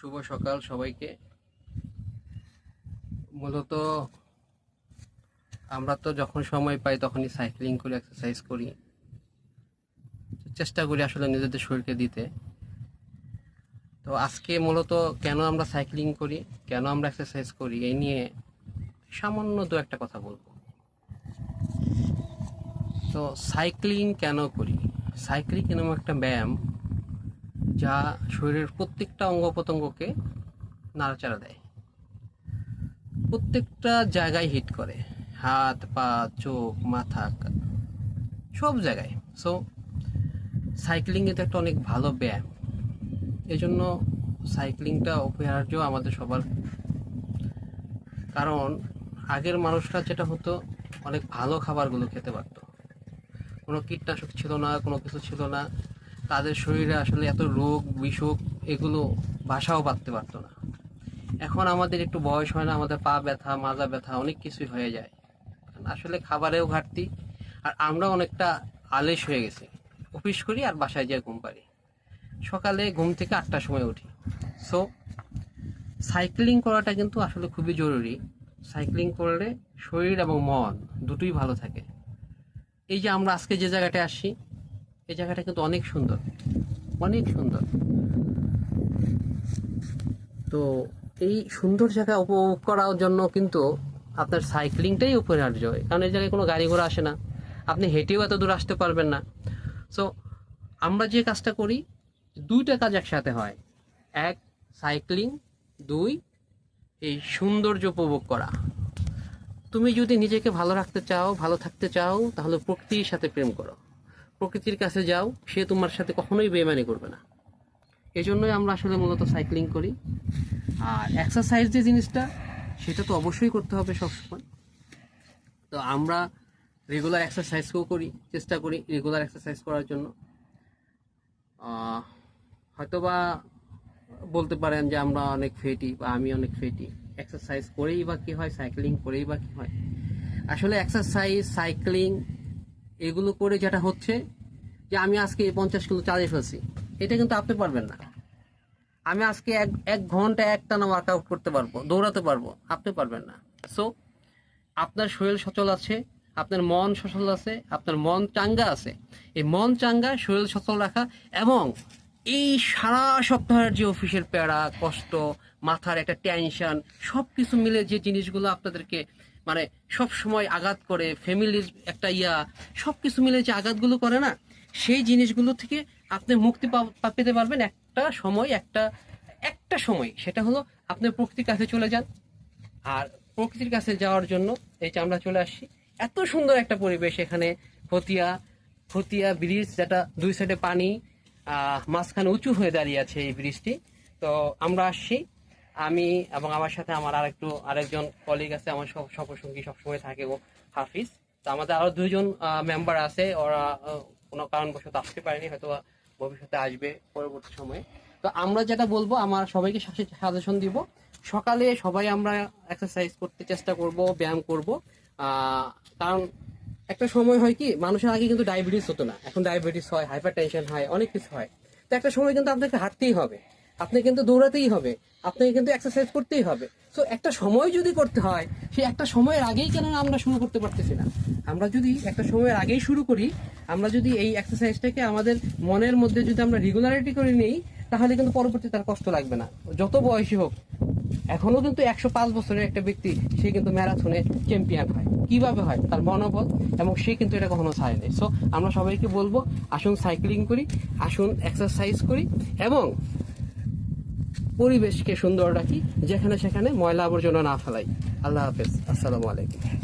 শুভ সকাল সবাইকে। মূলত আমরা তো যখন সময় পাই তখনই সাইক্লিং করি এক্সারসাইজ করি। চেষ্টা করি আসলে নিজেদের শরীরকে দিতে। তো আজকে মূলত কেন আমরা সাইক্লিং করি, কেন আমরা এক্সারসাইজ করি, এই নিয়ে সামান্য দু একটা কথা বলব। তো সাইক্লিং কেন করি? সাইক্লিং এমন একটা ব্যায়াম যা শরীরের প্রত্যেকটা অঙ্গ প্রত্যঙ্গকে নাড়াচাড়া দেয়। প্রত্যেকটা জায়গায় হিট করে। হাত, পা, চোখ, মাথা সব জায়গায়। সো সাইক্লিং এটা একটা অনেক ভালো ব্যায়াম। এই জন্য সাইক্লিংটা অপরিহার্য আমাদের সবার। কারণ, আগের মানুষরা যেটা হতো, অনেক ভালো খাবারগুলো খেতে পারতো। কোনো কীটনাশক ছিল না, কোনো কিছু ছিল না। তাদের শরীরে আসলে এত রোগ বিসুখ এগুলো বাসাও বাঁধতে পারতো না। এখন আমাদের একটু বয়স হয় না, আমাদের পা ব্যথা, মাজা ব্যথা, অনেক কিছুই হয়ে যায়। আসলে খাবারেও ঘাটতি, আর আমরা অনেকটা আলেস হয়ে গেছি। অফিস করি আর বাসায় যেয়ে ঘুম পারি সকালে ঘুম থেকে আটটার সময় উঠি। সো সাইক্লিং করাটা কিন্তু আসলে খুবই জরুরি। সাইক্লিং করলে শরীর এবং মন দুটোই ভালো থাকে। এই যে আমরা আজকে যে জায়গাটায় আসি এই জায়গাটা কিন্তু অনেক সুন্দর। অনেক সুন্দর। তো এই সুন্দর জায়গা উপভোগ করার জন্য কিন্তু আপনার সাইক্লিংটাই অপরিহার্য কারণ এই জায়গায় কোনো গাড়ি ঘোড়া আসে না। আপনি হেঁটেও এত দূর আসতে পারবেন না। সো আমরা যে কাজটা করি, দুইটা কাজ একসাথে হয়। এক সাইক্লিং দুই, এই সৌন্দর্য উপভোগ করা। তুমি যদি নিজেকে ভালো রাখতে চাও, ভালো থাকতে চাও, তাহলে প্রকৃতির সাথে প্রেম করো। প্রকৃতির কাছে যাও, সে তোমার সাথে কখনোই বেমানি করবে না। এই জন্যই আমরা আসলে মূলত সাইক্লিং করি। আর এক্সারসাইজ যে জিনিসটা, সেটা তো অবশ্যই করতে হবে সবসময়। তো আমরা রেগুলার এক্সারসাইজও করি, চেষ্টা করি রেগুলার এক্সারসাইজ করার জন্য। হয়তোবা বলতে পারেন যে আমরা অনেক ফেটি বা আমি অনেক ফেটি। এক্সারসাইজ করেই বা কী হয়, সাইক্লিং করেই বা কী হয়। আসলে এক্সারসাইজ সাইক্লিং এগুলো করে যেটা হচ্ছে যে আমি আজকে পঞ্চাশ কিলো চালিয়ে ফেলছি, এটা কিন্তু আপনি পারবেন না। আমি আজকে এক এক ঘণ্টা একটানা ওয়ার্কআউট করতে পারব, দৌড়াতে পারব, আপনি পারবেন না। সো আপনার শরীর সচল আছে, আপনার মন সচল আছে, আপনার মন চাঙ্গা আছে। এই মন চাঙ্গা, শরীর সচল রাখা এবং এই সারা সপ্তাহের যে অফিসের প্যারা, কষ্ট, মাথার একটা টেনশন সব কিছু মিলে যে জিনিসগুলো আপনাদেরকে মানে সব সময় আঘাত করে ফ্যামিলির একটা ইয়া সব কিছু মিলে যে আঘাতগুলো করে না, সেই জিনিসগুলো থেকে আপনি মুক্তি পেতে পারবেন একটা সময়, একটা একটা সময়। সেটা হলো আপনি প্রকৃতির কাছে চলে যান। আর প্রকৃতির কাছে যাওয়ার জন্য এই আমরা চলে আসছি, এত সুন্দর একটা পরিবেশ এখানে। ফতিয়া ফতিয়া ব্রিজ যেটা দুই সাইডে পানি মাঝখানে উঁচু হয়ে দাঁড়িয়ে আছে এই ব্রিজটি তো আমরা আসছি। আমি এবং আমার সাথে আমার আর একটু আরেকজন কলিগ আছে, আমার সব সপসঙ্গী সবসময় থাকে ও, হাফিজ। তো আমাদের আরও দুজন মেম্বার আছে, ওরা কোনো কারণবশত আসতে পারেনি, হয়তো ভবিষ্যতে আসবে পরবর্তী সময়ে। তো আমরা যেটা বলব, আমার সবাইকে সাজেশন দিব। সকালে সবাই আমরা এক্সারসাইজ করতে চেষ্টা করব, ব্যায়াম করব। কারণ একটা সময় হয় কি, মানুষের আগে কিন্তু ডায়াবেটিস হতো না। এখন ডায়াবেটিস হয় হাইপার টেনশন হয়, অনেক কিছু হয়। তো একটা সময় কিন্তু আপনাকে হাঁটতেই হবে। আপনি কিন্তু দৌড়াতেই হবে। আপনাকে কিন্তু এক্সারসাইজ করতেই হবে। তো একটা সময় যদি করতে হয়, সেই একটা সময়ের আগেই কেন আমরা শুরু করতে পারতেছি না? আমরা যদি একটা সময়ের আগেই শুরু করি, আমরা যদি এই এক্সারসাইজটাকে আমাদের মনের মধ্যে যদি আমরা রেগুলারিটি করে নিই, তাহলে কিন্তু পরবর্তী তার কষ্ট লাগবে না। যত বয়সী হোক, এখনও কিন্তু একশো পাঁচ বছরের একটা ব্যক্তি, সে কিন্তু ম্যারাথনে চ্যাম্পিয়ন হয়। কীভাবে হয়? তার মনোবল, এবং সে কিন্তু এটা কখনো ছাড়ে নেই। সো আমরা সবাইকে বলব, আসুন সাইক্লিং করি, আসুন এক্সারসাইজ করি, এবং পরিবেশকে সুন্দর রাখি যেখানে সেখানে ময়লা আবর্জনা না ফেলাই। আল্লাহ হাফেজ। আসসালামু আলাইকুম।